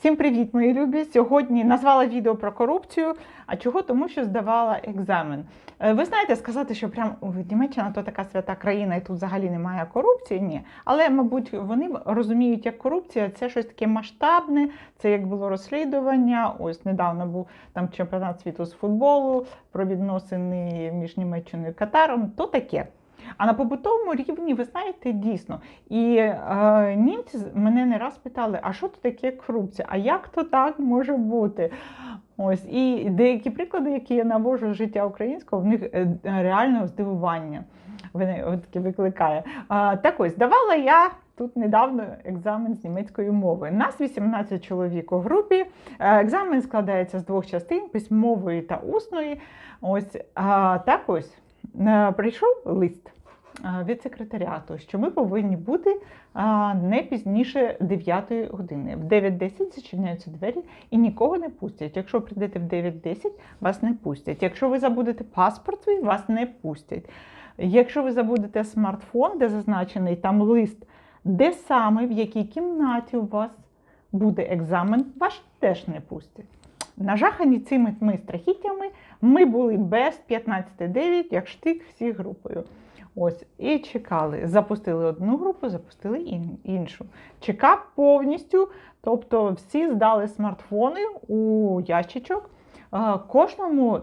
Всім привіт, мої любі! Сьогодні назвала відео про корупцію. А чого? Тому що здавала екзамен. Е, Ви знаєте, сказати, що прям «Ой, Німеччина то така свята країна, і тут взагалі немає корупції. Ні. Але, мабуть, вони розуміють, як корупція це щось таке масштабне, це як було розслідування. Ось недавно був там чемпіонат світу з футболу про відносини між Німеччиною і Катаром. То таке. А на побутовому рівні, ви знаєте, дійсно. І е, німці мене не раз питали, а що то таке корупція? А як то так може бути? Ось і деякі приклади, які я навожу з життя українського, в них е, реально здивування вони таке викликає. А, так ось давала я. Тут недавно екзамен з німецької мови. Нас 18 чоловік у групі. Е, Екзамен складається з двох частин письмової та усної. Ось так ось е, прийшов лист е, від секретаріату, що ми повинні бути не пізніше 9 години. В 9.10 зачиняються двері і нікого не пустять. Якщо прийдете в 9.10, вас не пустять. Якщо ви забудете паспорт, свій, вас не пустять. Якщо ви забудете смартфон, де зазначений там лист, де саме, в якій кімнаті у вас буде екзамен, вас теж не пустять. Нажахані цими страхіттями, ми були без 15.9, як штик всі групою. Ось, і чекали. Запустили одну групу, запустили іншу. Чекав повністю, тобто всі здали смартфони у ящичок. Е, Кожному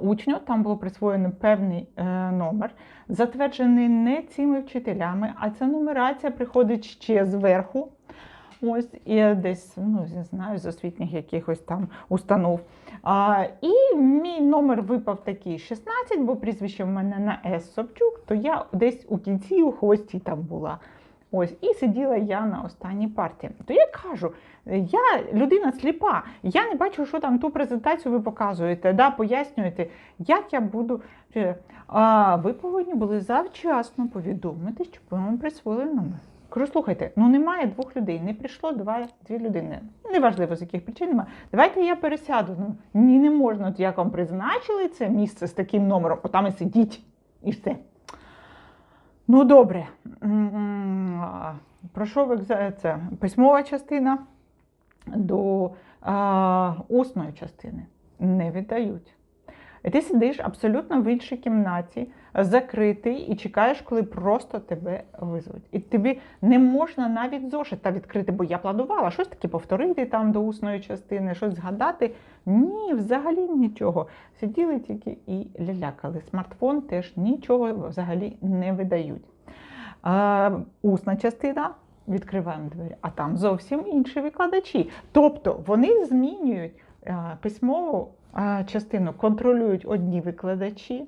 учню там було присвоєно певний е, номер, затверджений не цими вчителями, а ця нумерація приходить ще зверху. Ось і десь, ну не знаю, з освітніх якихось там установ. А, і мій номер випав такий 16, бо прізвище в мене на С Собчук, то я десь у кінці у хвості там була. Ось, і сиділа я на останній партії. То я кажу, я людина сліпа, я не бачу, що там ту презентацію ви показуєте, да, пояснюєте, як я буду. Е, А ви повинні були завчасно повідомити, щоб вам присвоїли номер. Кажу, слухайте, ну немає двох людей, не прийшло два, дві людини. Неважливо, з яких причин немає. Давайте я пересяду. Ну ні, не можна. От як вам призначили це місце з таким номером, отам і сидіть, і все. Ну, добре. Пройшов це письмова частина до а, усної частини. Не віддають. Ти сидиш абсолютно в іншій кімнаті, закритий, і чекаєш, коли просто тебе визвуть. І тобі не можна навіть зошита відкрити, бо я планувала щось таке повторити там до усної частини, щось згадати. Ні, взагалі нічого. Сиділи тільки і лялякали. Смартфон теж нічого взагалі не видають. А, усна частина. Відкриваємо двері, а там зовсім інші викладачі. Тобто вони змінюють письмову частину, контролюють одні викладачі,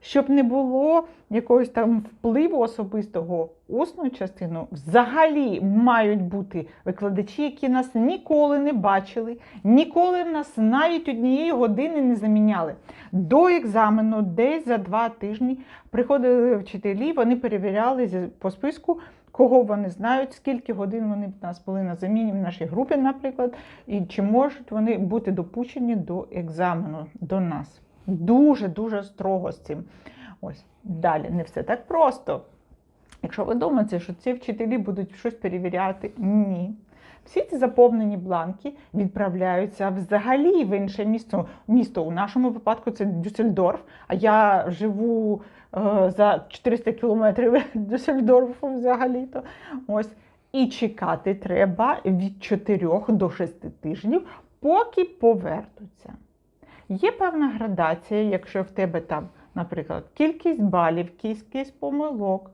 щоб не було якогось там впливу особистого усну частину, взагалі мають бути викладачі, які нас ніколи не бачили, ніколи нас навіть однієї години не заміняли. До екзамену, десь за два тижні, приходили вчителі, вони перевіряли по списку. Кого вони знають, скільки годин вони в нас були на заміні в нашій групі, наприклад, і чи можуть вони бути допущені до екзамену до нас. Дуже дуже строго з цим. Ось далі не все так просто. Якщо ви думаєте, що ці вчителі будуть щось перевіряти, ні. Всі ці заповнені бланки відправляються взагалі в інше місто. Місто у нашому випадку це Дюссельдорф, а я живу е, за 400 кілометрів Дюссельдорфу взагалі-то. Ось. І чекати треба від 4 до 6 тижнів, поки повернуться. Є певна градація, якщо в тебе там, наприклад, кількість балів, кількість помилок,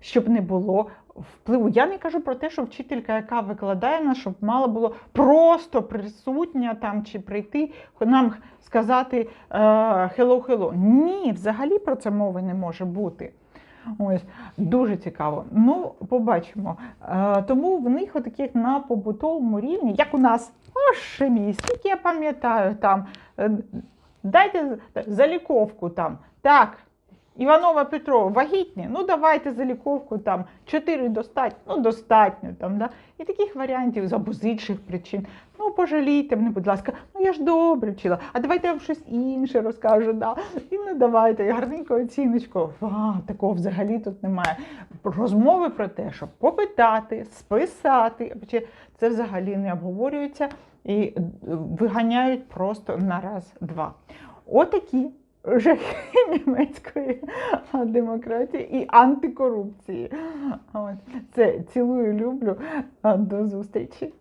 щоб не було впливу. Я не кажу про те, що вчителька, яка викладає нас, щоб мала було просто присутня там чи прийти, нам сказати hello. Ні, взагалі про це мови не може бути. Ось дуже цікаво. Ну, побачимо. Е, тому в них отаких на побутовому рівні, як у нас, о, мій, скільки я пам'ятаю, там е, дайте заліковку там. Так, Іванова Петрова, вагітні, ну давайте заліковку там 4 достатньо, ну достатньо там, да? І таких варіантів з інших причин. Ну, пожалійте мене, будь ласка, ну я ж добре вчила, а давайте я вам щось інше розкажу. Да. І ну давайте, і гарненьку оціночку. Такого взагалі тут немає. Розмови про те, щоб попитати, списати, це взагалі не обговорюється і виганяють просто на раз-два. Отакі жахи німецької демократії і антикорупції. Це цілую, люблю. До зустрічі.